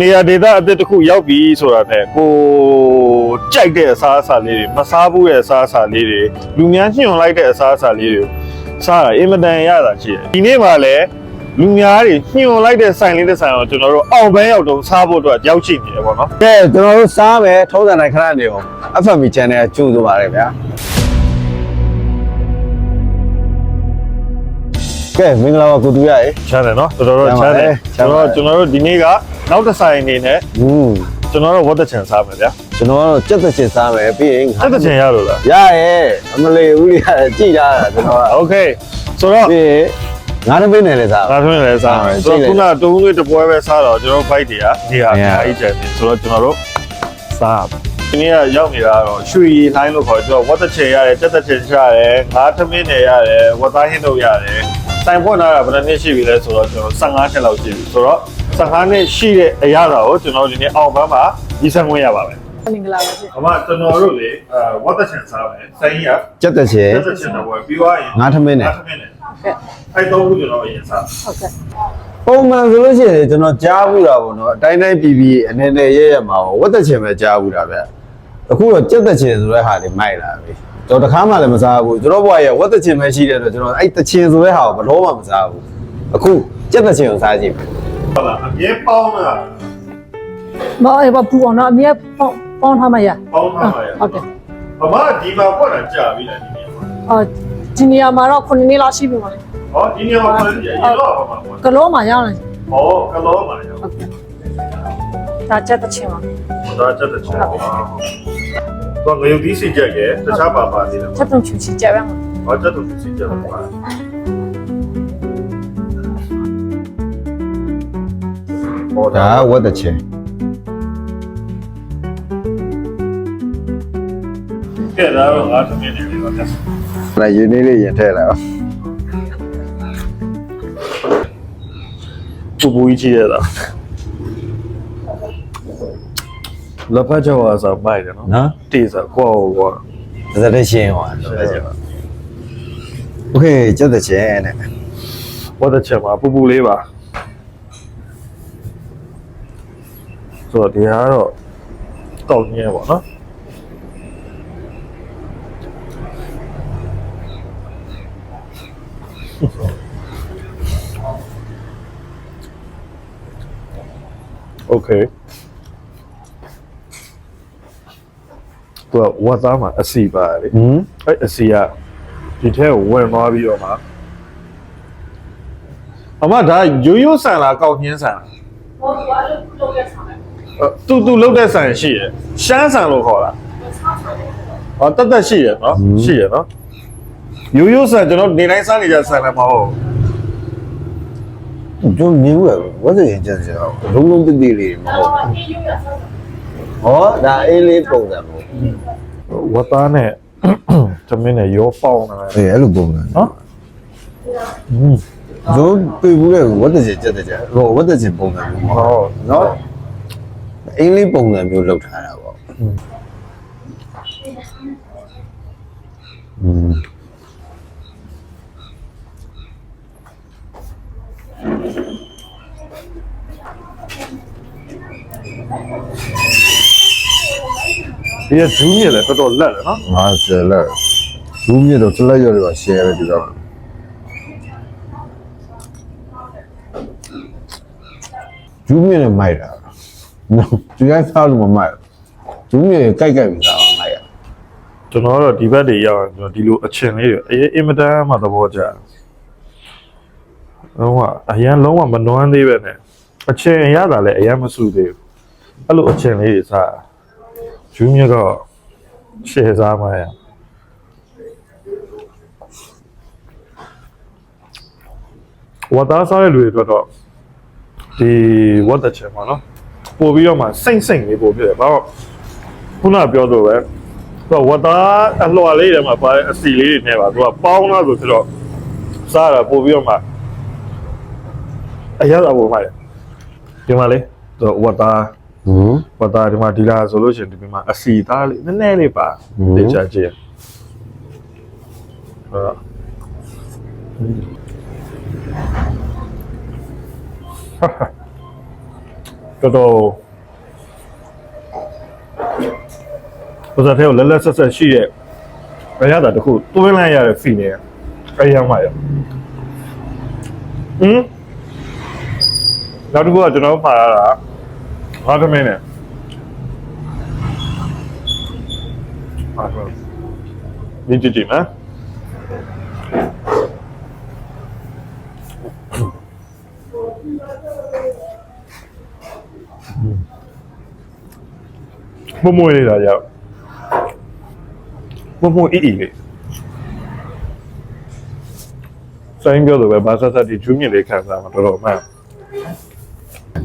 နေရာဒေသအသစ်တစ်ခုရောက်ပြီဆိုတာနဲ့ကိုကြိုက်တဲ့အစားအစာလေးတွေမစားဘူးရဲ့အစားအစာလေးတွေလူများညှို့လိုက်တဲ့အစားအစာလေးတွေစားတာအင်မတန်ရတာရှိတယ်ဒီနေ့မှလည်းလူများတွေညှို့လိုက်တဲ့ဆိုင်လေးတစ်ဆိုင်အောင်ကျွန်တော်တို့အောင်ပန်းရောက်တော့စားဖို့အတွက်ရောက်ရှိနေတယ်ပေါ့နော်ကဲကျွန်တော်တို့စားမယ်ထုံးစံတိုင်းခဏနေအောင် FMB channel ကကြိုးဆိုပါရဗျာ ကဲမင်္ဂလာပါကိုတူရရေ ချမ်းတယ်နော်တော်တော်တော့ချမ်းတယ် ချမ်း ကျွန် ပါ တော် တယ် ကျွန်တော်တို့ဒီနေ့ကနောက်တစ်ဆိုင်အနေနဲ့ ဟွန်း ကျွန်တော်တို့ဝတ်တဲ့ချန်စားမယ်ဗျာ ကျွန်တော်ကတော့ကြက်သက်ချင်စားမယ်ပြီးရင် ဝတ်တဲ့ချန်ရလို့လား ရရဲ့အမလေးဦးလေးကကြည်တာကျွန်တော်က โอเคဆိုတော့ ပြီးရင်ငါးတစ်ပိနဲ့လည်းစား ဒါဆိုရင်လည်းစားမယ် ဟုတ် ဆို ကြည့် တော့ လိုက် ခုနတုံးလေးတစ်ပွဲပဲစားတော့ကျွန်တော် fight တွေကဒီဟာ ဟုတ် အကြီးကျယ်နေဆိုတော့ကျွန်တော်တို့စားဒီနေ့ကရောက်နေတာကတော့ရွှေရည်လိုင်းလို့ခေါ်ကျွန်တော်ဝတ်တဲ့ချန်ရတယ်တက်တဲ့ချန်ရတယ်ငါးသမင်းတွေရတယ်ဝတ်သားဟင်းတို့ရတယ် တိုင်ဖွင့်လာတာဘယ်နှစ်နှစ်ရှိပြီလဲဆိုတော့ကျွန်တော်15နှစ်လောက်ရှိပြီဆိုတော့15နှစ်ရှိတဲ့အရာတော်ကိုကျွန်တော်ဒီနေ့အောင်ပန်းမှာဒီဆန်ခွင့်ရပါမယ်မင်္ဂလာပါရှင်အမကျွန်တော်တို့လေအဲဝတ်တဲ့ချန်စားမယ်ဆိုင်ရကြက်သက်ချင်တက်တဲ့ချန်တော့ပြီးသွားရင်ငါးထမင်းနဲ့ငါးသမင်းနဲ့အဲ့တော့ခုကျွန်တော်အရင်စားဟုတ်ကဲ့ပုံမှန်ဆိုလို့ရှိရင်ကျွန်တော်ကြားဘူးတာပေါ့နော်အတိုင်းတိုင်းပြည်ပြည်အနေနဲ့ရဲရဲမှာပေါ့ဝတ်သက်ချင်ပဲကြားဘူးတာဗျအခုတော့ကြက်သက်ချင်ဆိုတဲ့ဟာတွေမိုက်လာပြီ ကျွန်တော်တခါမှလည်းမစားဘူးကျွန်တော်ဘွားရဲ့ဝတ်သက်ချင်ပဲရှိတဲ့အတွက်ကျွန်တော်အဲ့တချင်ဆိုတဲ့ဟာကိုဘယ်တော့မှမစားဘူးအခုကြက်သက်ချင်ကိုစားကြည့်မယ်ဟုတ်လားအမြဲပေါင်းတာမအေးဘာပူအောင်တော့အမြဲပေါင်းပေါင်းထားမှရပေါင်းထားပါရဲ့ဟုတ်ကဲ့အမဒီမှာဖွက်တာကြာပြီလားဒီနေ့အော်ဒီနေရာမှာတော့9နှစ်လောက်ရှိပြီပါလေဟောဒီနေ့မှာဖွက်ကြရေတော့ပါမှာဖွက်ကလောမှာရောက်လာဟောကလောမှာရောဟုတ်ကဲ့ဒါချက်တစ်ချင်းပါဒါချက်တဲ့ချက်ပါ တော့ငရုတ်သီးစီချက်ရဲ့တခြားပါပါသေးတယ်ချက်တုံချူချီကြက်ပဲမှာဟောချက်သူစီချက်ပါဟောဒါဒါဝတ်သက်ချင်ကဲဒါတော့ငါသမင်းနေပြီပါဗျာဒါရင်းနေလေးရင်ထဲလာအောင်ပူပူကြီးကြီးရတာ လက်ဖက်ကြောအစားမိုက်တယ်နော် နော် တေးစားကွာကွာ ဒါစတဲ့ရှင်းဟောโอเคကြက်သက်ချင်တဲ့ ဝတ်တဲ့ချက်မှာပူပူလေးပါဆိုတော့ဒီဟာကတော့ကောက်ညဲပေါ့နော်โอเค တော့ဝတ်သားမှာအစီပါလေဟမ်အဲ့အစီကဒီထဲကိုဝင်သွားပြီးတော့မှအမဒါရိုးရိုးဆန်လားကောက်ညင်းဆန်လားဟောသူအဲ့လိုလုပ်ရဆောင်တယ်အဲ့တူတူလုတ်တဲ့ဆန်ရှိရယ်ရှမ်းဆန်လို့ခေါ်တာဟောတက်တက်ရှိရယ်နော်ရှိရယ်နော်ရိုးရိုးဆန်ကျွန်တော်နေတိုင်းစားနေကြဆန်လည်းမဟုတ်ကျုံမြင်ဘူးဝတ်သက်ချင်ကြက်ချင်လုံးလုံးတိတိလေးမဟုတ်အေးယူရဆောင် ဟောဒါအေးလေးပုံစံပေါ့ ဘူးဝတ်သားနဲ့ သမင်းနဲ့ရောပေါင်းနေတယ် အေးအဲ့လိုပုံစံ နော်อืม ကျုံတွေ့ဘူးလေဝတ်သက်ချင်ကြက်တဲ့ကြဟိုဝတ်သက်ချင်ပုံစံမျိုးမ ဟော ဟုတ်နော်အင်းလေးပုံစံမျိုးလောက်ထားတာပေါ့อืม ဒီကဇူးမြစ်လည်းတော်တော်လက်တယ်နော်ငါဆယ်လက်ဘူးမြတော့တလက်ရတော့ share ပဲဒီတော့ဂျူးမြနဲ့မိုက်တာနော်ဒီတိုင်းစားလို့မမိုက်ဂျူးမြကြိုက်ကြိုက်ပြီးစားအောင်မိုက်ရကျွန်တော်တို့ဒီဘက်တွေရောက်ရင်ကျွန်တော်ဒီလိုအချင်းလေးတွေအေးအင်မတန်မှသဘောကျတယ်လုံးဝအရန်လုံးဝမနွမ်းသေးပဲနဲ့အချင်းရတာလည်းအရန်မစုသေးဘူးအဲ့လိုအချင်းလေးတွေစား ဂျူးမြတ်ကရှယ်စားမှရဝတ်သားစားတဲ့လူတွေအတွက်တော့ဒီဝတ်တဲ့ချင်ပါနော်ပို့ပြီးတော့မှစိမ့်စိမ့်လေးပို့ပြတယ်ဘာလို့ခုနပြောတော့ပဲသူကဝတ်သားအလှော်လေးတွေမှာပါတဲ့အစီလေးတွေနဲ့ပါသူကပေါင်းလာဆိုပြီးတော့စားတာပို့ပြီးတော့မှအရသာပုံမှန်ဒီမှာလေသူကဝတ်သား ဟမ်ဝတ်သားဒီမှာဒီလာဆိုလို့ရှိရင်ဒီမှာအစီသားလေးနည်းနည်းလေးပါဟွန်းတေချာကြည့်ဟုတ်တော်တော်ပဇာထဲကိုလက်လက်ဆက်ဆက်ရှိရဲ့အရသာတစ်ခုတွင်းလိုက်ရတဲ့ feel နဲ့အရင်မှရဟင်းနောက်တစ်ခုကကျွန်တော်မှားရတာ ငါသမင်းနဲ့ဟာဟုတ်ဒီကြည့်ကြည့်နော်မမွေးနေတာကြောက်မမွေးအီအီလေးဆိုင်ပြောတော့ပဲဘာသာစတိဂျူးမြင့်လေးခံစားမှာတော်တော်မှန်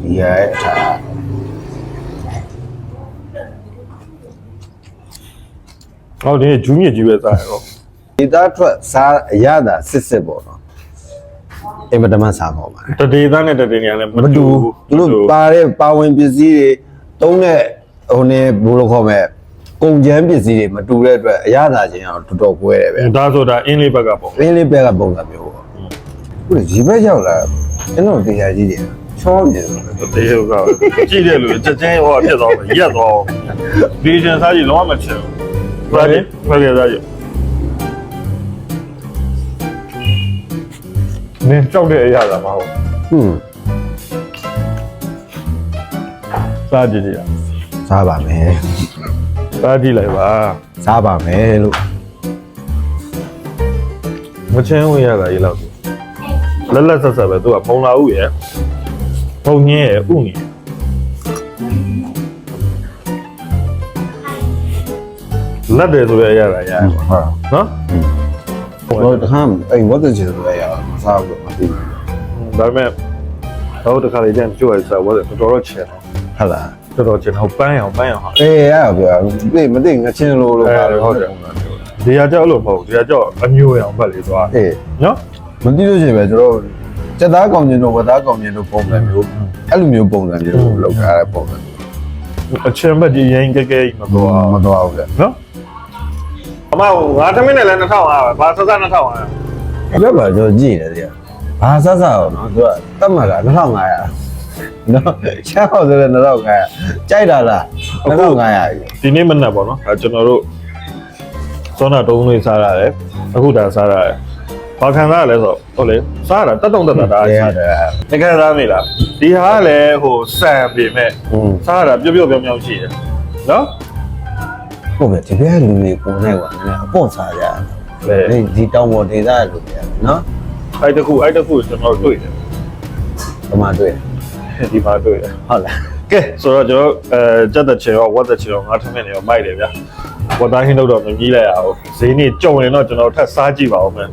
ဒီရဲ့အထာ ဟောဒီဂျူးမြင့်ကြီးပဲစားရတော့ဒီသားထွက်စားအရသာစစ်စစ်ပေါ့နော်အင်မတမန်စားပေါ့ပါတဒေသားနဲ့တဒေနေရလည်းမမတူတူဘူးသူတို့ပါတဲ့ပါဝင်ပစ္စည်းတွေတုံးတဲ့ဟိုနေဘယ်လိုခေါ်မလဲကုန်ကျန်းပစ္စည်းတွေမတူတဲ့အတွက်အရသာချင်းအောင်တော်တော်ကွဲတယ်ဗျဒါဆိုတာအင်းလေးဘက်ကပေါ့အင်းလေးဘက်ကပုံစံမျိုးပေါ့ခုဒီဘက်ရောက်လာကျွန်တော်တရားကြီးတယ်ချောနေတယ်တေးဟုတ်ကကြည့်တဲ့လူချက်ချင်းဟောဖြစ်သွားမယ်ရက်သွားဒီချင်စားကြည့်လုံးဝမချင်ဘူး ဘာလဲဘာလဲစားကြည့်နင်းကြောက်တဲ့အရာလားမဟုတ်ဟွန်းစားကြည့်ကြည့်စားပါမယ်စားကြည့်လိုက်ပါစားပါမယ်လို့မချင်းဝင်ရတာရေလောက်လက်လက်ဆက်ဆက်ပဲသူကဖုံလာဥရယ်ဖုံညင်းရယ်ဥနေ လက်တယ်ဆိုရရတာရရပါဟုတ်နော်တော့တခါအဲ့ဝတ်တဲ့ချင်လို့ရအောင်မစားဘူးမသိဘူးဒါပေမဲ့တော့တခါလေးတန်းကြွရစားဝတ်တော်တော်ချင်ဟုတ်လားတော်တော်ချင်ဟောပန်းအောင်ပန်းအောင်ဟာအေးရပါဗျာသိမသိငချင်းလို့လို့ပါလို့ဒီရကြောက်လို့မဟုတ်ဒီရကြောက်အမျိုးအောင်ဖက်လေးသွားအေးနော်မသိလို့ရှိရင်ပဲကျွန်တော်စက်သားကောင်ကျင်တို့ဝတ်သားကောင်ကျင်တို့ပုံစံမျိုးအဲ့လိုမျိုးပုံစံမျိုးလောက်ထားတဲ့ပုံစံအချင်းဘက်ဒီရင်ကြဲကြဲမသွားမတော်ဘူးလေနော် အမငါသမင်းနဲ့လည်း2000ပါဘာစစ2000ပါပြတ်ပါကျွန်တော်ကြည့်နေတယ်ဘာဆဆအောင်နော်သူကတတ်မှတ်က2500နော်ချောက်ဆိုတဲ့2500ကြိုက်တာလား2500ဒီနေ့မနက်ပေါ့နော်အဲကျွန်တော်တို့စောနာတုံးလေးစားရတယ်အခုဒါစားရတယ်ဘာခံစားရလဲဆိုတော့ဟုတ်လေစားရတာတက်တုံတက်တာဒါရရှိရတယ်တကယ်သားမိလားဒီဟာကလည်းဟိုစံပေမဲ့ อืม စားရတာပြုတ်ပြုတ်ပြောင်းပြောင်းရှိတယ်နော် ဟုတ်ပဲဒီဘက်လူတွေကိုနိုင်ပါနဲ့အပေါ့စားကြလေဒီဒီတောင်ပေါ်ဒေသလူတွေနော်အဲ့တခုအဲ့တခုကျွန်တော်တွေ့တယ်ဒီမှာတွေ့ဒီမှာတွေ့တယ်ဟုတ်လားကဲဆိုတော့ကျွန်တော်အဲကြက်တဲ့ချေရောဝတ်တဲ့ချေရောငါထမင်းတွေရောမိုက်တယ်ဗျာဝတ်သားဟင်းတော့မကြီးလိုက်ရအောင်ဈေးနေ့ကြုံရင်တော့ကျွန်တော်ထပ်စားကြည့်ပါဦးမယ်